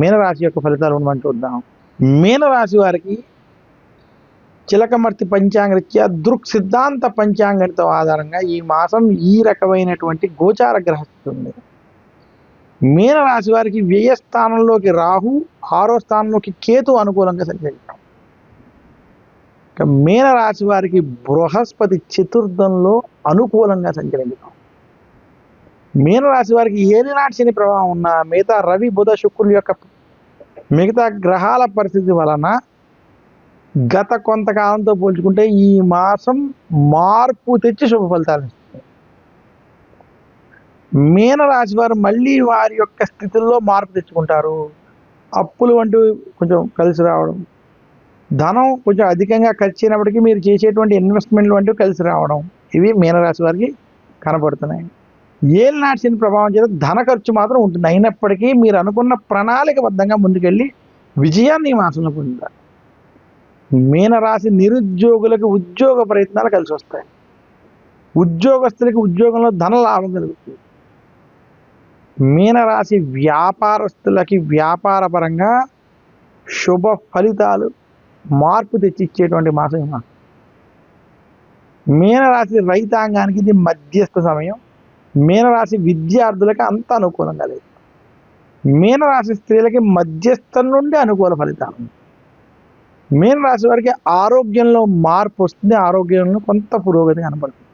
మీనరాశి యొక్క ఫలితాలు ఉండమని చూద్దాం. మీనరాశి వారికి చిలకమర్తి పంచాంగరీత్యా దృక్ సిద్ధాంత పంచాంగంతో ఆధారంగా ఈ మాసం ఈ రకమైనటువంటి గోచార గ్రహస్థితి ఉంది. మీనరాశి వారికి వ్యయ స్థానంలోకి రాహు ఆరో స్థానంలోకి కేతు అనుకూలంగా సంచరించాం మీనరాశి వారికి బృహస్పతి చతుర్థంలో అనుకూలంగా సంచరించడం మీనరాశి వారికి ఏలినాటి శని ప్రభావం ఉన్న మిగతా రవి బుధ శుక్రుల యొక్క మిగతా గ్రహాల పరిస్థితి వలన గత కొంతకాలంతో పోల్చుకుంటే ఈ మాసం మార్పు తెచ్చి శుభ ఫలితాలు ఇస్తుంది. మీనరాశి వారు మళ్ళీ వారి యొక్క స్థితుల్లో మార్పు తెచ్చుకుంటారు. అప్పులు వంటివి కొంచెం కలిసి రావడం ధనం కొంచెం అధికంగా ఖర్చు అయినప్పటికీ మీరు చేసేటువంటి ఇన్వెస్ట్మెంట్లు వంటివి కలిసి రావడం ఇవి మీనరాశి వారికి కనపడుతున్నాయి ఏలినాటి శని ప్రభావం చేత ధన ఖర్చు మాత్రం ఉంటుంది. అయినప్పటికీ మీరు అనుకున్న ప్రణాళికబద్ధంగా ముందుకెళ్ళి విజయాన్ని మాసంలో పొందుతారు. మీనరాశి నిరుద్యోగులకు ఉద్యోగ ప్రయత్నాలు కలిసి వస్తాయి. ఉద్యోగస్తులకి ఉద్యోగంలో ధన లాభం కలుగుతుంది. మీనరాశి వ్యాపారస్తులకి వ్యాపార పరంగా శుభ ఫలితాలు మార్పు తెచ్చిచ్చేటువంటి మాసం. మీనరాశి రైతాంగానికి ఇది మధ్యస్థ సమయం. మీనరాశి విద్యార్థులకి అంత అనుకూలంగా లేదు. మీనరాశి స్త్రీలకి మధ్యస్థం నుండి అనుకూల ఫలితాలు. మీనరాశి వారికి ఆరోగ్యంలో మార్పు వస్తుంది. ఆరోగ్యంలో కొంత పురోగతి కనపడుతుంది.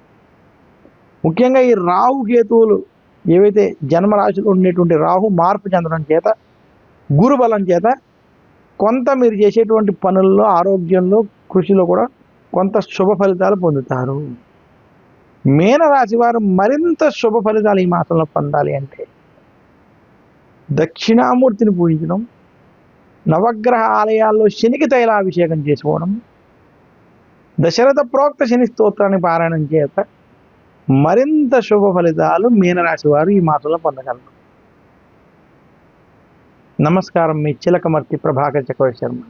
ముఖ్యంగా ఈ రాహు కేతువులు ఏవైతే జన్మరాశిలో ఉండేటువంటి రాహు మార్పు చెందడం చేత గురుబలం చేత కొంత మీరు చేసేటువంటి పనుల్లో ఆరోగ్యంలో కృషిలో కూడా కొంత శుభ ఫలితాలు పొందుతారు. మీనరాశి వారు మరింత శుభ ఫలితాలు ఈ మాసంలో పొందాలి అంటే దక్షిణామూర్తిని పూజించడం నవగ్రహ ఆలయాల్లో శనికి తైలాభిషేకం చేసుకోవడం దశరథ ప్రోక్త శని స్తోత్రాన్ని పారాయణం చేత మరింత శుభ ఫలితాలు మీనరాశి వారు ఈ మాసంలో పొందగలరు. నమస్కారం మీ చిలకమర్తి ప్రభాకర్ చక్రవర్తి శర్మ.